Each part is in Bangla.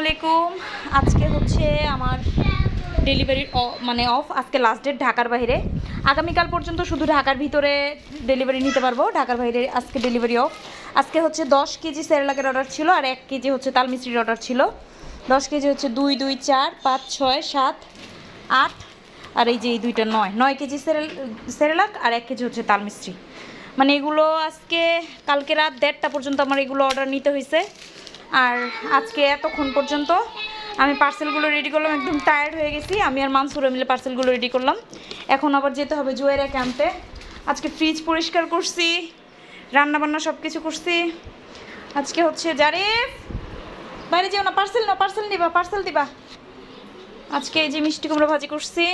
আলাইকুম। আজকে হচ্ছে আমার ডেলিভারি মানে অফ। আজকে লাস্ট ডেট ঢাকার বাইরে। আগামীকাল পর্যন্ত শুধু ঢাকার ভিতরে ডেলিভারি নিতে পারব। ঢাকার বাইরে আজকে ডেলিভারি অফ আজকে হচ্ছে দশ কেজি সেরেলাকের অর্ডার ছিল আর এক কেজি হচ্ছে তাল মিস্ত্রির অর্ডার ছিল। দশ কেজি হচ্ছে দুই দুই, চার, পাঁচ, ছয়, সাত, আট, আর এই যে এই দুইটা নয়। নয় কেজি সেরেল, সেরেলাক আর এক কেজি হচ্ছে তাল মিস্ত্রি মানে এগুলো আজকে কালকে রাত দেড়টা পর্যন্ত আমার এগুলো অর্ডার নিতে হয়েছে আর আজকে এতক্ষণ পর্যন্ত আমি পার্সেলগুলো রেডি করলাম, একদম টায়ার্ড হয়ে গেছি। আমি আর মানসুরা মিলে পার্সেলগুলো রেডি করলাম। এখন আবার যেতে হবে জুয়েরা ক্যাম্পে আজকে ফ্রিজ পরিষ্কার করছি রান্না বান্না সব কিছু করছি। আজকে হচ্ছে জারিফ। বাইরে যেও না পার্সেল না পার্সেল দিবা পার্সেল দিবা। আজকে এই যে মিষ্টি কুমড়ো ভাজি করছি।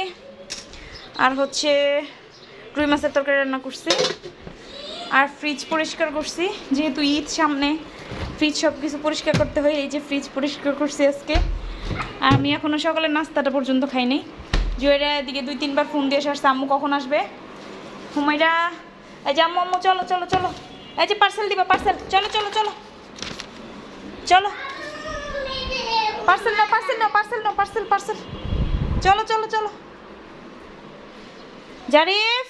আর হচ্ছে রুই মাছের তরকারি রান্না করছি। আর ফ্রিজ পরিষ্কার করছি, যেহেতু ঈদ সামনে। ফ্রিজ সব কিছু পরিষ্কার করতে হয়, এই যে ফ্রিজ পরিষ্কার করছি আজকে। আর আমি এখনও সকালের নাস্তাটা পর্যন্ত খাইনি জুয়েরা এদিকে দুই তিনবার ফোন দিয়ে আসছে, আম্মু কখন আসবে? হুমাইরা এই যে আম্মু আম্মু, চলো চলো চলো। এই যে পার্সেল দিবা পার্সেল চলো চলো চলো। চলো। পার্সেল নাও পার্সেল নাও পার্সেল নাও পার্সেল পার্সেল চলো চলো চলো। জারিফ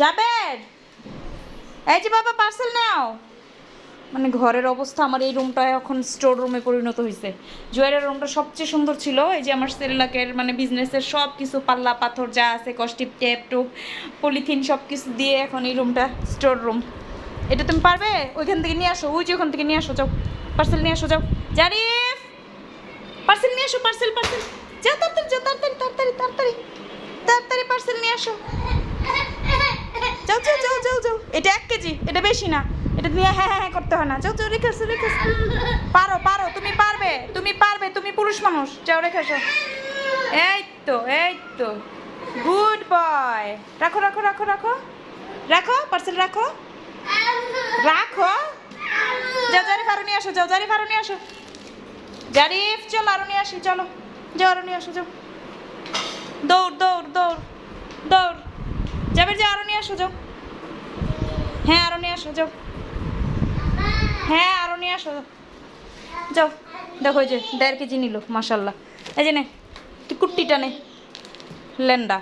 যাবেন এই যে বাবা পার্সেল নাও। মানে ঘরের অবস্থা, আমার এই রুমটা এখন স্টোর রুমে পরিণত হয়েছে জুয়েলের রুমটা সবচেয়ে সুন্দর ছিল, এই যে আমার সেরেলাকের মানে বিজনেসের সব কিছু পাল্লা, পাথর যা আছে কস্টিপ টেপ টুপ পলিথিন সব কিছু দিয়ে এখন এই রুমটা স্টোর রুম এটা তুমি পারবে? ওইখান থেকে নিয়ে আসো। ওই যে ওখান থেকে নিয়ে আসো, যাও। পার্সেল নিয়ে আসো, যাও। জারিফ! পার্সেল নিয়ে আসো পার্সেল পার্সেল যাও তাড়াতাড়ি যাও তাড়াতাড়ি তাড়াতাড়ি তাড়াতাড়ি। তাড়াতাড়ি পার্সেল নিয়ে আসো। যাও যাও যাও যাও যাও। এটা এক কেজি, এটা বেশি না। এটা নিয়ে হ্যাঁ হ্যাঁ হ্যাঁ করতে হয় না। যাও যাও, রেখে আসো, রেখে। পারো পারো, তুমি পারবে তুমি পারবে, তুমি পুরুষ মানুষ। যাও, রেখে আসো। এই তো এই তো। গুড বয় রাখো রাখো রাখো রাখো। রাখো পার্সেল রাখো। রাখো। যাও জারিফ আরও নিয়ে আসো, যাও জারিফ আরও নিয়ে আসো। জারিফ চলো, আরও নিয়ে আসি, চলো। যাও, আরও নিয়ে আসো, যাও। দৌড় দৌড় দৌড় দৌড়। যাবে যে আরও নিয়ে আসো, যাও। হ্যাঁ আরও নিয়ে আসো, যাও। হ্যাঁ আরও নিয়ে আসো। যাও। দেখো যে, দেড় কেজি নিল মাসাল্লাহ এই যে নে কুট্টিটা নে লেন্ডা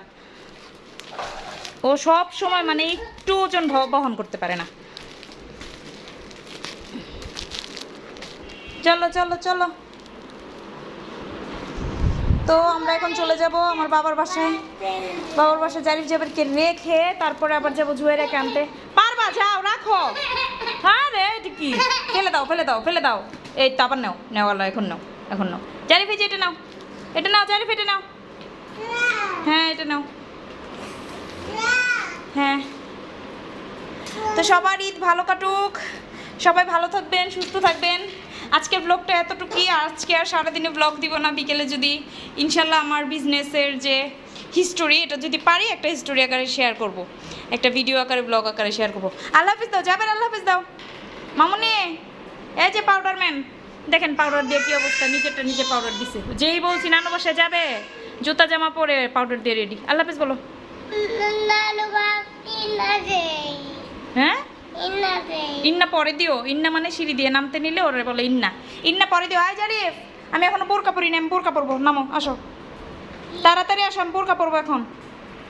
ও সব সময় মানে একটু ওজন বহন করতে পারে না। চলো চলো চলো। তো আমরা এখন চলে যাব আমার বাবার বাসায়। বাবার বাসায় জারিফ জাবেরকে রেখে তারপরে আবার যাব জুয়ের আনতে। পারবা? যাও, রাখো। হ্যাঁ রে কি? ফেলে দাও ফেলে দাও ফেলে দাও। এই তো, আবার নাও নেওয়ালো এখন নাও এখন নাও। জারিফ, এই এটা নাও। এটা নাও, জারিফ, এটা নাও। হ্যাঁ এটা নাও। হ্যাঁ। তো সবার ঈদ ভালো কাটুক। সবাই ভালো থাকবেন, সুস্থ থাকবেন। আজকের ব্লগটা এতটুকুই আজকে আর সারাদিনে ব্লগ দিব না বিকেলে যদি ইনশাল্লাহ আমার বিজনেসের যে হিস্টোরি এটা যদি পারি একটা হিস্টোরি আকারে শেয়ার করব একটা ভিডিও আকারে ব্লগ আকারে শেয়ার করব আল্লাহ হাফিজ দাও যাবেন আল্লাহ হাফিজ দাও মামুনি এই যে পাউডার ম্যান দেখেন পাউডার দিয়ে কি অবস্থা নিজেরটা নিজে পাউডার দিছে যেই বলছি নানু বাসায় যাবে জুতা জামা পরে পাউডার দিয়ে রেডি আল্লাহ হাফিজ বলো হ্যাঁ ইন্না পরে দিও, ইন্না মানে সিঁড়ি দিয়ে নামতে নিলে ওরে বলে ইন্না। ইন্না পরে দিও, আয় জারিফ, আমি এখনও বোরকা পরি না, আমি বোরকা পরবো, নামো, আসো। তাড়াতাড়ি আসো, আমি বোরকা পরবো এখন।